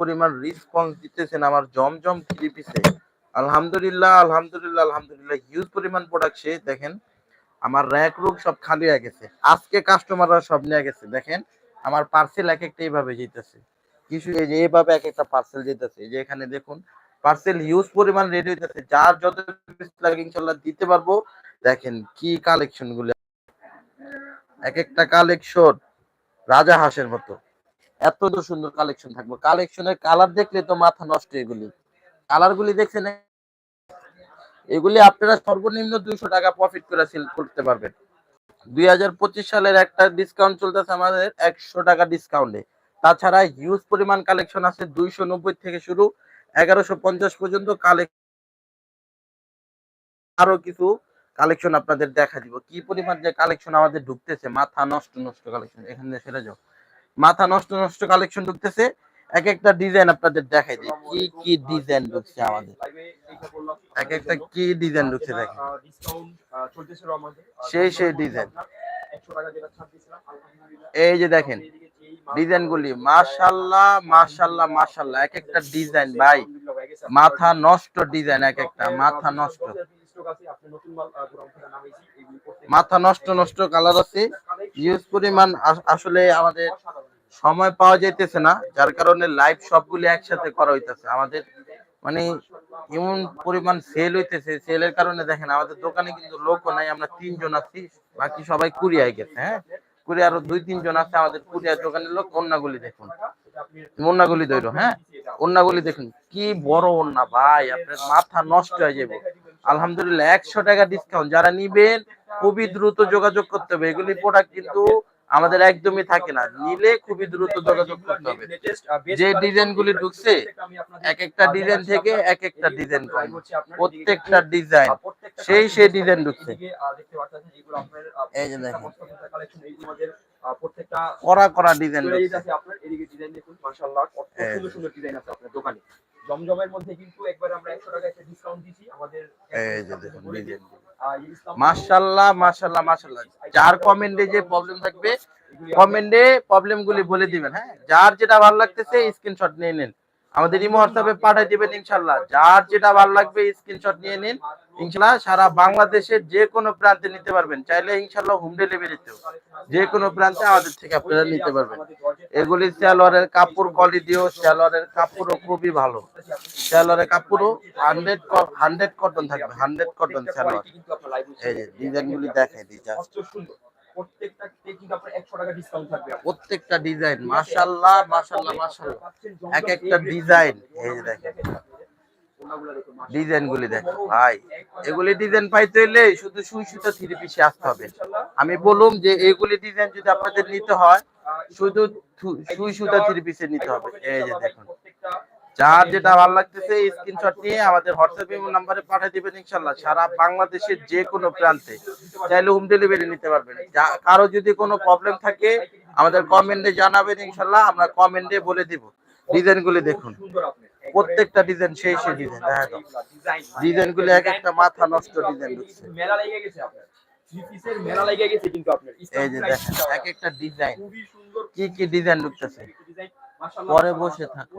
পরিমাণ রেসপন্স দিতেছেন আমার জমজম থ্রি পিসে আলহামদুলিল্লাহ আলহামদুলিল্লাহ আলহামদুলিল্লাহ হিউজ পরিমাণ প্রোডাক্ট সে, দেখেন, আমার র্যাক রুক সব খালি হয়ে গেছে। আজকে কাস্টমাররা সব নিয়ে গেছে, দেখেন, আমার পার্সেল এক একটা এইভাবে যেতেছে। কিছু এই যে এইভাবে এক একটা পার্সেল যেতেছে যে এখানে দেখুন পার্সেল হিউজ পরিমাণ রেডি হইতেছে, যার যত পিস লাগে ইনশাল্লাহ দিতে পারব। দেখেন, কি কালেকশনগুলো। এক একটা কালেকশন রাজা হাঁসের মতো। এত সুন্দর কালেকশন থাকবে। কালেকশনের কালার দেখলে তো মাথা নষ্ট এগুলি। কালার গুলি দেখছেন? এগুলি আপনারা সর্বনিম্ন দুইশো টাকা প্রফিট করে সেল করতে পারবেন। দুই হাজার পঁচিশ সালের একটা ডিসকাউন্ট চলতেছে আমাদের একশো টাকা ডিসকাউন্টে তাছাড়া হিউজ পরিমাণ কালেকশন আছে দুইশো নব্বই থেকে শুরু, এগারোশো পঞ্চাশ পর্যন্ত কালেকশন আরও কিছু কালেকশন আপনাদের দেখা দিব। কি পরিমাণ যে কালেকশন আমাদের ঢুকতেছে, মাথা নষ্ট নষ্ট কালেকশন এখানে সেরে যাও। মাথা নষ্ট নষ্ট কালেকশন ঢুকতেছে এক একটা ডিজাইন আপনাদের দেখাই দিই। কি কি ডিজাইন ঢুকছে আমাদের? এক একটা কি ডিজাইন ঢুকছে দেখেন। সেই সেই ডিজাইন এই যে দেখেন ডিজাইন গুলি, মাশাল্লাহ মাশাল্লাহ মাশাল্লাহ এক একটা ডিজাইন ভাই। মাথা নষ্ট ডিজাইন এক একটা মাথা নষ্ট। মাথা নষ্ট নষ্ট কালার আছে। ইউজ পরিমাণ আস- আসলে আমাদের সময় পাওয়া যাইতেছে না, যার কারণে লাইভ সবগুলি একসাথে করা হইতেছে। আমাদের মানে এমন পরিমাণ সেল হইতেছে সেলের কারণে দেখেন আমাদের দোকানে কিন্তু লোকও নাই, আমরা তিনজন আছি, বাকি সবাই কুরিয়ায় গেছে হ্যাঁ? কুরিয়া আরও দুই, তিনজন আছে আমাদের কুরিয়ার দোকানের লোক, অন্যগুলি দেখুন। অন্যগুলি ধরো হ্যাঁ? অন্যগুলি দেখুন, কি বড় অন্যা ভাই, আপনার মাথা নষ্ট হয়ে যাবে আলহামদুলিল্লাহ, একশো টাকা ডিসকাউন্ট যারা নিবেন, খুবই দ্রুত যোগাযোগ করতে হবে। এগুলি প্রোডাক্ট কিন্তু আমাদের একদমই থাকে না। নিলে খুবই দ্রুত যোগাযোগ করতে হবে। যে ডিজাইন গুলি ঢুকছে, এক একটা ডিজাইন থেকে এক একটা ডিজাইন প্রত্যেকটা ডিজাইন, সেই সেই ডিজাইন ঢুকছে। করা করা ডিজাইন জমজমের মধ্যে কিন্তু একবার আমরা 100 টাকা একটা ডিসকাউন্ট দিছি আমাদের মাশাল্লাহ মাশাল্লাহ মাশাল্লাহ যার কমেন্টে যে প্রবলেম থাকবে, কমেন্টে প্রবলেম গুলি বলে দিবেন হ্যাঁ? যার যেটা ভালো লাগতেছে স্ক্রিনশট নিয়ে নিন। আমাদের ইমো হোয়াটসঅ্যাপে পাঠিয়ে দিবেন ইনশাল্লাহ যার যেটা ভালো লাগবে স্ক্রিনশট নিয়ে নিন। ইনশাল্লাহ সারা বাংলাদেশের যে কোনো প্রান্তে নিতে পারবেন। চাইলে ইনশাল্লাহ হোম ডেলিভারিতেও যে কোনো প্রান্তে আমাদের থেকে আপনারা নিতে পারবেন। এগুলি সালোয়ারের কাপড় কোয়ালিটিও সালোয়ারের কাপড়ও খুবই ভালো। সালোয়ারের কাপড়ও হান্ড্রেড হান্ড্রেড কটন থাকবে হান্ড্রেড কটন লাইভ এই যে ডিজাইন গুলি দেখাই দিই just। কত সুন্দর প্রত্যেকটাতে কিন্তু আপনার 100 টাকা ডিসকাউন্ট থাকবে। প্রত্যেকটা ডিজাইন মাশাল্লাহ মাশাল্লাহ মাশাল্লাহ। এক একটা ডিজাইন এই যে দেখেন। ডিজাইন গুলি দেখেন ভাই। এগুলি ডিজাইন পাইতে শুধু সুই সুতা থ্রি পিসে আসতে হবে। আমি বললাম যে এগুলি ডিজাইন যদি আপনাদের নিতে হয়, শুধু সুই সুতা থ্রি পিসে নিতে হবে। এই যে দেখুন। যার যেটা ভালো লাগতেছে স্ক্রিনশট নিয়ে আমাদের হোয়াটসঅ্যাপ ইমো নাম্বারে পাঠিয়ে দিবেন ইনশাল্লাহ। সারা বাংলাদেশের যে কোনো প্রান্তে। চাইলে হোম ডেলিভারি নিতে পারবেন। কারও যদি কোনো প্রবলেম থাকে, আমাদের কমেন্টে জানাবেন ইনশাল্লাহ। আমরা কমেন্টে বলে দিব। ডিজাইন গুলি দেখুন। প্রত্যেকটা ডিজাইন সেই সেই ডিজাইন দাও ডিজাইন গুলি এক একটা মাথা নষ্ট ডিজাইন ঢুকছে মেলা লেগে গেছে আপনার। থ্রি মেলা লেগে গেছে কিন্তু আপনার। এই যে দেখেন এক একটা ডিজাইন খুবই সুন্দর কি কি ডিজাইন ঢুকতেছে পরে বসে থাকো।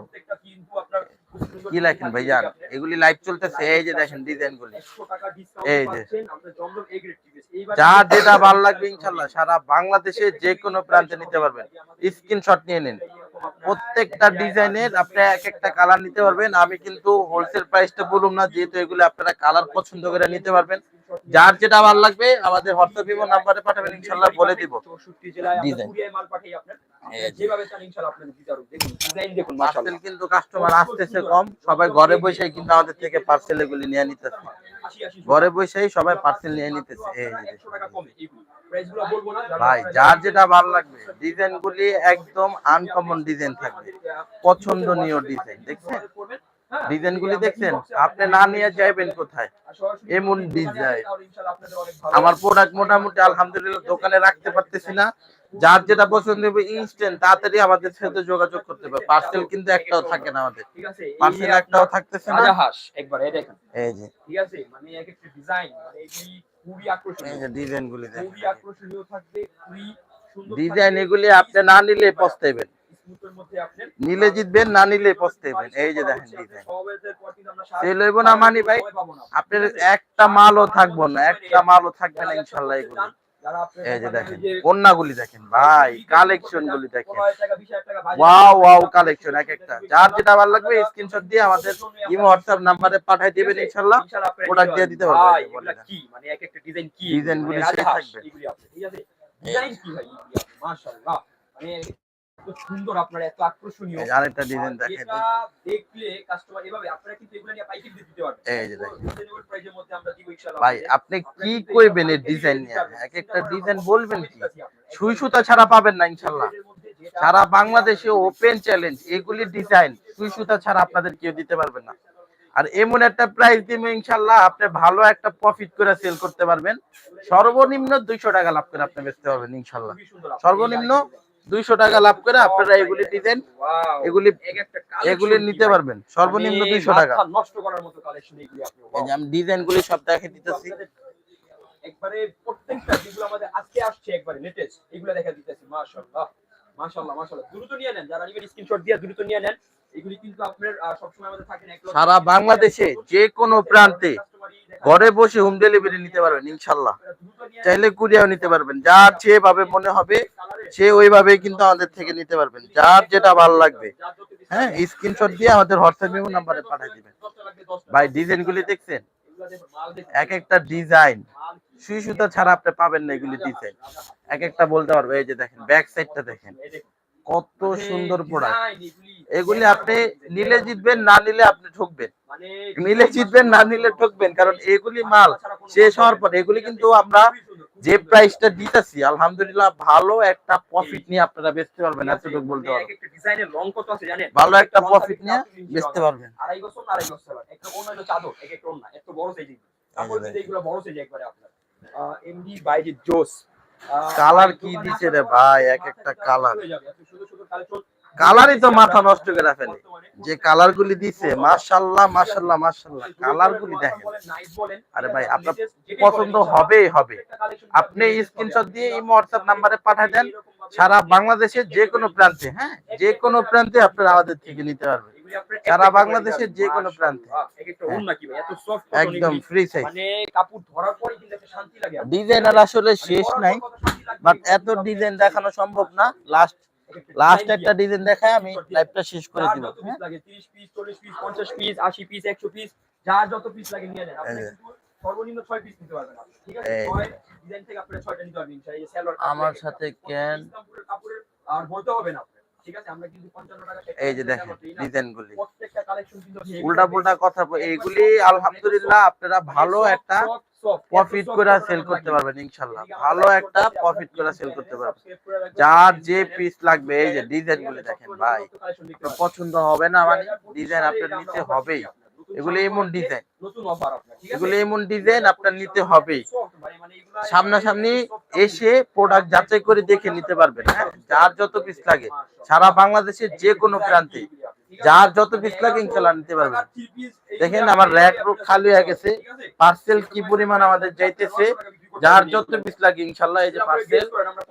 কি লেখেন ভাইজান? এগুলি লাইভ চলতেছে এই যে দেখেন ডিজাইন গুলি। 100 টাকা ডিসকাউন্ট এই যে। যার যেটা ভালো লাগবে ইনশাল্লাহ সারা বাংলাদেশে যে কোনো প্রান্তে নিতে পারবেন। স্ক্রিনশট নিয়ে নিন। প্রত্যেকটা ডিজাইনের আপনি এক একটা কালার নিতে পারবেন। আমি কিন্তু হোলসেল প্রাইসটা বলুম না, যেহেতু এগুলো আপনারা কালার পছন্দ করে নিতে পারবেন। যার যেটা ভালো লাগবে, আমাদের হোয়াটসঅ্যাপ ইমো নাম্বারে পাঠাবেন ইনশাল্লাহ বলে দিব। 64 জেলায় ডিজাইন। ইনশাআল্লাহ পার্সেল কিন্তু কাস্টমার আসতেছে কম, সবাই ঘরে বসেই কিন্তু আমাদের থেকে পার্সেল এগুলি নিয়ে নিতেছে। 80 80 ঘরে বসেই সবাই পার্সেল নিয়ে নিতেছে। এই যে দেখুন। 100 টাকা কমে এইগুলো প্রাইসগুলো বলব না যারা- ভাই যার যেটা ভালো লাগবে ডিজাইন গুলি একদম আনকমন ডিজাইন থাকবে। পছন্দনীয় ডিজাইন দেখছেন? হ্যাঁ, ডিজাইন গুলি দেখছেন? আপনি না নিয়ে যাইবেন কোথায়? এমন ডিজাইন। আমার প্রোডাক্ট মোটামুটি আলহামদুলিল্লাহ দোকানে রাখতে পারতেছি না। যার যেটা পছন্দ হবে ইনস্ট্যান্ট তাড়াতাড়ি আমাদের সাথে যোগাযোগ করতে হবে পার্সেল কিন্তু একটাও থাকে না আমাদের। পার্সেল একটাও থাকতেছে না। একবার এই দেখেন। এই যে। ঠিক আছে মানে এক একটা ডিজাইন মানে এগুলি খুবই আকর্ষণীয়। ডিজাইন গুলি খুবই আকর্ষণীয় থাকবে খুবই সুন্দর ডিজাইন এগুলি আপনি না নিলে জিতবেন না নিলে পস্তেবেন এই যে দেখেন ডিজাইন। সেল হইব না মানি ভাই আপনার একটা মালও থাকব না একটা মালও থাকবে না ইনশাল্লাহ এগুলো। এই যে দেখেন কন্যাগুলি দেখেন ভাই কালেকশন গুলি দেখেন। ওয়াও ওয়াও কালেকশন এক একটা। যার যেটা ভালো লাগবে স্ক্রিনশট দিয়ে আমাদের ইমো হোয়াটসঅ্যাপ নাম্বারে পাঠিয়ে দিবেন ইনশাল্লাহ। প্রোডাক্ট দিয়ে দিতে পারব কি? মানে এক একটা ডিজাইন কি? ডিজাইন গুলি মানে সেই রাজহাঁস, থাকবে। ঠিক আছে। ডিজাইন কি ভাই? মাশাআল্লাহ মানে এত সুন্দর আপনার এত আকর্ষণীয়। আরেকটা ডিজাইন দেখেন। এটা দেখলে কাস্টমার এভাবে আপনারা কিন্তু এগুলো নিয়ে পাইকারি দিয়ে দিতে পারবেন। এই যে। রিজনেবল প্রাইসের মধ্যে আমরা দিব ইনশাআল্লাহ ভাই আপনি কি করবেন এই ডিজাইন নিয়ে এক একটা ডিজাইন বলবেন কি? সুই সুতা ছাড়া পাবেন না ইনশাল্লাহ সারা বাংলাদেশে ওপেন চ্যালেঞ্জ এগুলি ডিজাইন সুই সুতা ছাড়া আপনাদের কেউ দিতে পারবে না। আর এমন একটা প্রাইস দিবে ইনশাল্লাহ আপনি ভালো একটা প্রফিট করে সেল করতে পারবেন। সর্বনিম্ন দুইশো টাকা লাভ করে আপনি বেচতে পারবেন ইনশাল্লাহ সর্বনিম্ন দুইশো টাকা লাভ করে আপনারা এগুলি ডিজাইন এগুলি এগুলি নিতে পারবেন সর্বনিম্ন দুইশো টাকা। নষ্ট করার মতো কালেকশন এগুলি আপনি এই যে আমি ডিজাইন গুলি সব দেখে দিতেছি। একবারে প্রত্যেকটা যেগুলো আমাদের আজকে আসছে একবারে লেটেস্ট এগুলো দেখা দিতেছি মাশাআল্লাহ মাশাআল্লাহ মাশাআল্লাহ। দ্রুত নিয়ে নেন যারা নিবেন স্ক্রিনশট দিয়ে দ্রুত নিয়ে নেন এগুলি কিন্তু আপনার সবসময় আমাদের থাকে না এক লক্ষ- সারা বাংলাদেশে যে কোনো প্রান্তে ঘরে বসে হোম ডেলিভারি নিতে পারবেন ইনশাল্লাহ চাইলে কুরিয়াও নিতে পারবেন যার যেভাবে মনে হবে সে ওইভাবে কিন্তু আমাদের থেকে নিতে পারবেন। যার যেটা ভালো লাগবে। হ্যাঁ স্ক্রিনশট দিয়ে আমাদের হোয়াটসঅ্যাপ মেমো নাম্বারে পাঠিয়ে দিবেন। ভাই ডিজাইন গুলি দেখছেন? এক একটা ডিজাইন। সুই সুতা ছাড়া আপনি পাবেন না এগুলি ডিজাইন এক একটা বলতে পারব, এই যে দেখেন ব্যাক সাইডটা দেখেন। কত সুন্দর প্রোডাক্ট এগুলি আপনি নিলে জিতবেন, না নিলে আপনি ঠকবেন। নিলে জিতবেন, না নিলে ঠকবেন, কারণ এগুলি মাল শেষ হওয়ার পর, এগুলি কিন্তু আমরা যে প্রাইসটা দিতেছি আলহামদুলিল্লাহ ভালো একটা প্রফিট নিয়ে আপনারা বেচতে পারবেন এতটুকু বলতে পারব। ডিজাইনের লং কত আছে জানেন? ভালো একটা প্রফিট নিয়ে বেচতে পারবেন। আড়াই বছর আড়াই বছর একটা অন্য চাদর এক একটা এত বড় সাইজ তারপর কিন্তু এগুলো বড় সাইজ একবারে আপনার। এমডি জোস কালার কি দিছে রে ভাই? এক একটা কালার কালারই তো মাথা নষ্ট করে ফেলে। যে কালার গুলি দিছে মাশাল্লাহ মাশাল্লাহ মাশাল্লাহ। কালার গুলি দেখেন। আরে ভাই আপনার পছন্দ হবেই হবে। আপনি স্ক্রিনশট দিয়ে এই হোয়াটসঅ্যাপ নাম্বারে পাঠিয়ে দেন। সারা বাংলাদেশের যে কোনো প্রান্তে হ্যাঁ? যে কোনো প্রান্তে আপনারা আমাদের থেকে নিতে পারবেন। সারা বাংলাদেশের যে কোনো প্রান্তে। একদম ফ্রি সাইজ মানে কাপড় ধরার পরে কিন্তু একটা শান্তি লাগে। ডিজাইনার আসলে শেষ নাই বাট এত ডিজাইন দেখানো সম্ভব না। লাস্ট লাস্ট একটা ডিজাইন দেখায় আমি লাইভটা শেষ করে দিব লাগে 30 piece 40 piece 50 piece 80 piece 100 piece যার যত পিস লাগে নিয়ে নেন। আপনি কিন্তু সর্বনিম্ন 6 পিস নিতে পারবেন ঠিক আছে? এই যে। ডিজাইন থেকে আপনি 6টা নিতে পারবেন ইনশাআল্লাহ আমার সাথে কেন কাপড়ের কাপড়ের আর বলতে হবে না ঠিক আছে আমরা কিন্তু 55 টাকা এই যে দেখেন ডিজাইন গুলি প্রত্যেকটা কালেকশন কিন্তু উল্টা পুল্টা কথা এইগুলি আলহামদুলিল্লাহ আপনারা ভালো একটা প্রফিট করে সেল করতে পারবেন ইনশাল্লাহ ভালো একটা প্রফিট করে সেল করতে পারবেন। যার যে পিস লাগবে এই যে ডিজাইন গুলি দেখেন ভাই। পছন্দ হবে না মানে ডিজাইন আপনার নিতে হবেই। এগুলি এমন ডিজাইন এগুলি এমন ডিজাইন আপনার নিতে হবেই মানে মানে এগুলা সামনাসামনি এসে প্রোডাক্ট যাচাই করে দেখে নিতে পারবেন। হ্যাঁ যার যত পিস লাগে সারা বাংলাদেশের যে কোনো প্রান্তে যার যত পিস লাগে ইনশাল্লাহ নিতে পারবেন। দেখেন আমার র্যাক রোগ খালি হয়ে গেছে। পার্সেল কি পরিমাণ আমাদের যাইতেছে? যার যত পিস লাগে ইনশাল্লাহ এই যে পার্সেল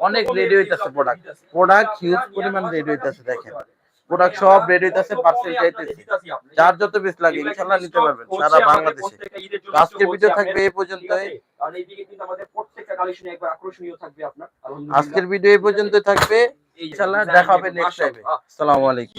অনেক রেডি হইতেছে প্রোডাক্ট প্রোডাক্ট হিউজ পরিমাণ রেডি হইতেছে দেখেন। প্রোডাক্ট সব রেডি হইতাছে পার্সেল যাইতেছে যার যত পিস লাগে, ইনশাআল্লাহ নিতে পারবেন সারা বাংলাদেশে। আজকের ভিডিও থাকবে এই পর্যন্তই। আজকের ভিডিও এই পর্যন্তই থাকবে। ইনশাল্লাহ দেখা হবে নেক্সট টাইমে আসসালামু আলাইকুম।